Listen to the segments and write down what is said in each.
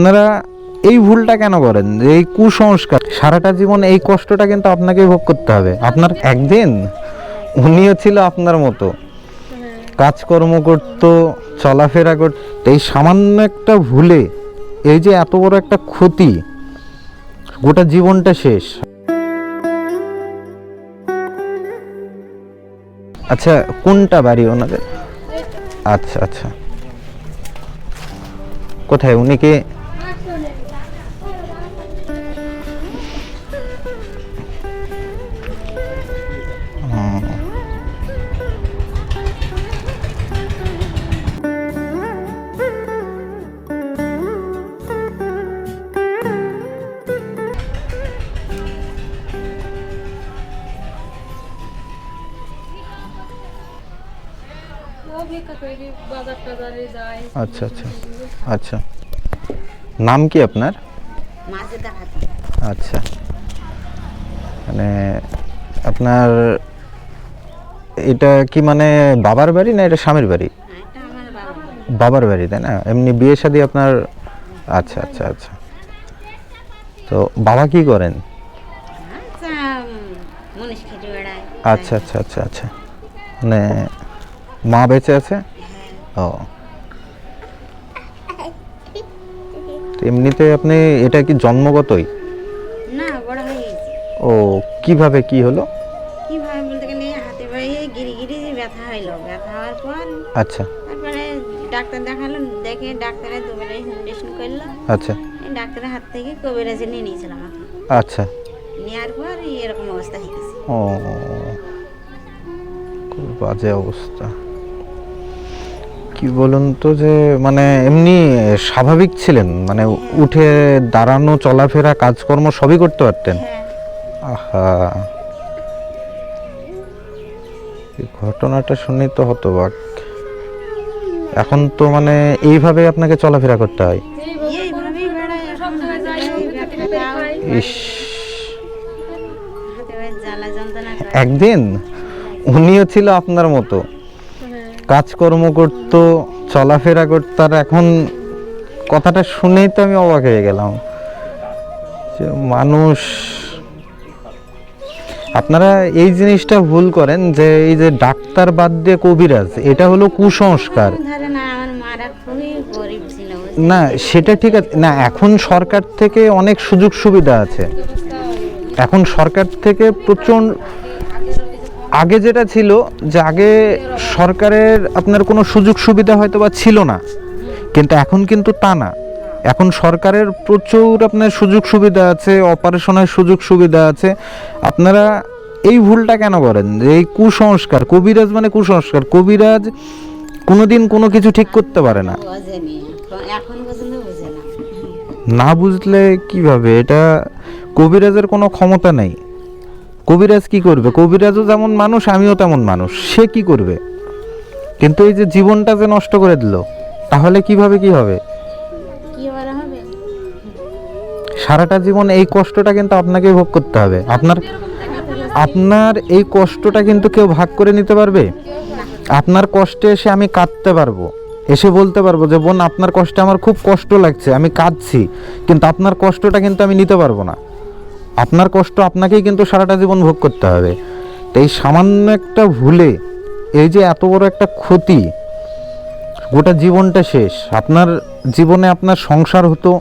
আপনারা এই ভুলটা কেন করেন? এই কুসংস্কার, সারাটা জীবন এই কষ্টটা কিন্তু আপনাকেই ভোগ করতে হবে। আপনার একদিন উনিও ছিল আপনার মতো। কাজকর্ম করত, চলাফেরা করত, এই সামান্য একটা ভুলে, এই যে এত বড় একটা ক্ষতি, গোটা জীবনটা শেষ। আচ্ছা কোনটা বাড়ি ওনাদের? আচ্ছা আচ্ছা। কোথায়? উনি কি আচ্ছা আচ্ছা। আচ্ছা। নাম কি আপনার? আচ্ছা। মানে আপনার এটা কি মানে বাবার বাড়ি না এটা স্বামীর বাড়ি? বাবার বাড়ি তাই না? এমনি বিয়ে শাদী আপনার আচ্ছা আচ্ছা আচ্ছা। তো বাবা কি করেন? আচ্ছা আচ্ছা আচ্ছা আচ্ছা আচ্ছা। মানে মা বেঁচে আছে? ও। এমনিতে আপনি এটা কি জন্মগতই? না বড় হয়ে ও কীভাবে কি হলো? কীভাবে বলতে গেলে হাতে পায়ে গিরি গিরি ব্যথা হইল। ব্যথা হওয়ার পর আচ্ছা। তারপরে ডাক্তার দেখাল দেখে ডাক্তারে দুবেলা ইঞ্জেকশন করল। আচ্ছা। এই ডাক্তারের হাত থেকে কবিরাজে নিয়ে নিয়েছিলাম আচ্ছা। নেওয়ার পর এরকম অবস্থা হয়ে গেছে। ও খুব বাজে অবস্থা। কি বলুন তো যে মানে এমনি স্বাভাবিক ছিলেন মানে উঠে দাঁড়ানো চলাফেরা কাজকর্ম সবই করতে পারতেন? হ্যাঁ। আহা। ঘটনাটা শুনে তো হতবাক। এখন তো মানে এইভাবে আপনাকে চলাফেরা করতে হয়? ইস। একদিন? উনিও ছিল আপনার মতো। কাজকর্ম করত চলাফেরা করত আর এখন কথাটা শুনেই তো আমি অবাক হয়ে গেলাম। যে মানুষ আপনারা এই জিনিসটা ভুল করেন যে এই যে ডাক্তার বাদ দিয়ে কবিরাজ এটা হলো কুসংস্কার। না সেটা ঠিক আছে না এখন সরকার থেকে অনেক সুযোগ সুবিধা আছে। এখন সরকার থেকে প্রচণ্ড আগে যেটা ছিল যে আগে সরকারের আপনার কোনো সুযোগ সুবিধা হয়তো বা ছিল না কিন্তু এখন কিন্তু তা না। এখন সরকারের প্রচুর আপনার সুযোগ সুবিধা আছে অপারেশনের সুযোগ সুবিধা আছে। আপনারা এই ভুলটা কেন করেন? যে এই কুসংস্কার কবিরাজ মানে কুসংস্কার কবিরাজ কোনোদিন কোনো কিছু ঠিক করতে পারে না। না বুঝলে কীভাবে? এটা কবিরাজের কোনো ক্ষমতা নেই। কবিরাজ কি করবে? কবিরাজও যেমন মানুষ আমিও তেমন মানুষ। সে কি করবে? কিন্তু এই যে জীবনটা যে নষ্ট করে দিল তাহলে কীভাবে কি হবে? সারাটা জীবন এই কষ্টটা কিন্তু আপনাকেই ভোগ করতে হবে। আপনার আপনার এই কষ্টটা কিন্তু কেউ ভাগ করে নিতে পারবে? আপনার কষ্টে এসে আমি কাঁদতে পারব। এসে বলতে পারব যে বোন আপনার কষ্টে আমার খুব কষ্ট লাগছে আমি কাঁদছি কিন্তু আপনার কষ্টটা কিন্তু আমি নিতে পারব না। আপনার কষ্ট আপনাকেই কিন্তু সারাটা জীবন ভোগ করতে হবে। তো এই সামান্য একটা ভুলে এই যে এত বড় একটা ক্ষতি, গোটা জীবনটা শেষ। আপনার জীবনে আপনার সংসার হতো,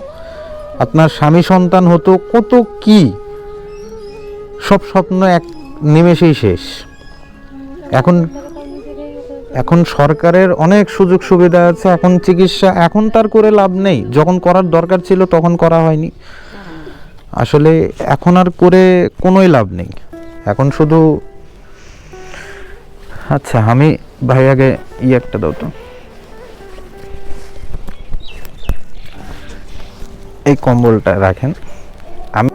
আপনার স্বামী সন্তান হতো, কত কি? সব স্বপ্ন এক নিমেষেই শেষ। এখন এখন সরকারের অনেক সুযোগ সুবিধা আছে, এখন চিকিৎসা, এখন তার করে লাভ নেই। যখন করার দরকার ছিল তখন করা হয়নি। আসলে এখন আর করে কোনোই লাভ নেই। এখন শুধু আচ্ছা আমি ভাই আগে ই একটা দাও তো। এই কম্বলটা রাখেন। আমি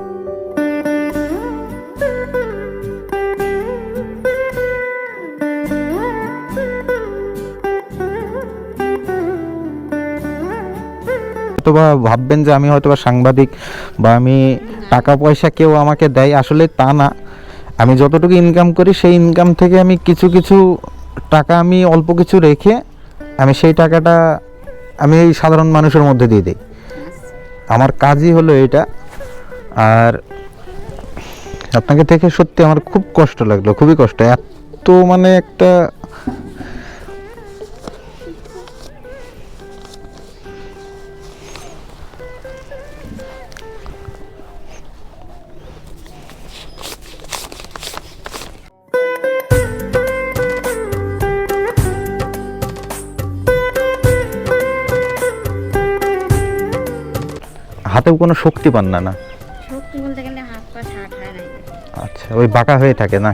ভাববেন যে আমি হয়তোবা সাংবাদিক বা আমি টাকা পয়সা কেউ আমাকে দেয়, আসলে তা না। আমি যতটুকু ইনকাম করি, সেই ইনকাম থেকে আমি কিছু কিছু টাকা আমি অল্প কিছু রেখে আমি সেই টাকাটা আমি এই সাধারণ মানুষের মধ্যে দিয়ে দিই। আমার কাজই হলো এটা। আর আপনাকে দেখে সত্যি আমার খুব কষ্ট লাগল, খুবই কষ্ট। এত মানে একটা হাতেও কোনো শক্তি পান না না? শক্তি বলতে গেলে হাত পা ছাট হয় না আচ্ছা ওই বাঁকা হয়ে থাকে না?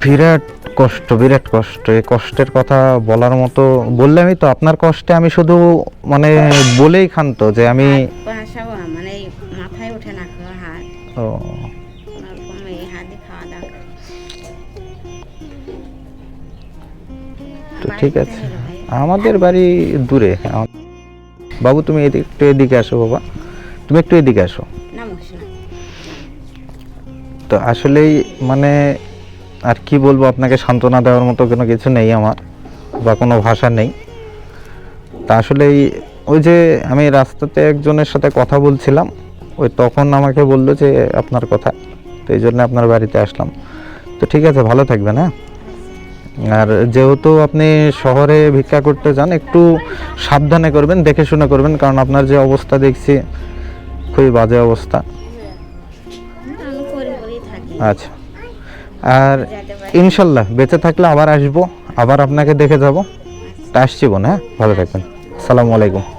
বিরাট কষ্ট বিরাট কষ্ট। এই কষ্টের কথা বলার মতো বললে আমি তো আপনার কষ্টে আমি শুধু মানে বলেই খান্ত যে আমি মানে মাথায় ওঠে না হাত। ও, ঠিক আছে? আমাদের বাড়ি দূরে। বাবু তুমি এদিক একটু এদিকে আসো বাবা। তুমি একটু এদিকে আসো। তো আসলেই মানে আর কি বলব আপনাকে সান্ত্বনা দেওয়ার মতো কোনো কিছু নেই আমার বা কোনো ভাষা নেই। তা আসলেই ওই যে আমি রাস্তাতে একজনের সাথে কথা বলছিলাম ওই তখন আমাকে বলল যে আপনার কথা তো এই জন্য আপনার বাড়িতে আসলাম। তো ঠিক আছে ভালো থাকবেন হ্যাঁ? আর যেহেতু আপনি শহরে ভিক্ষা করতে যান একটু সাবধানে করবেন দেখে শুনে করবেন কারণ আপনার যে অবস্থা দেখছি খুবই বাজে অবস্থা। আচ্ছা। আর ইনশাল্লাহ বেঁচে থাকলে আবার আসব আবার আপনাকে দেখে যাব। তা আসছি বোন হ্যাঁ? ভালো থাকবেন। আসসালামু আলাইকুম।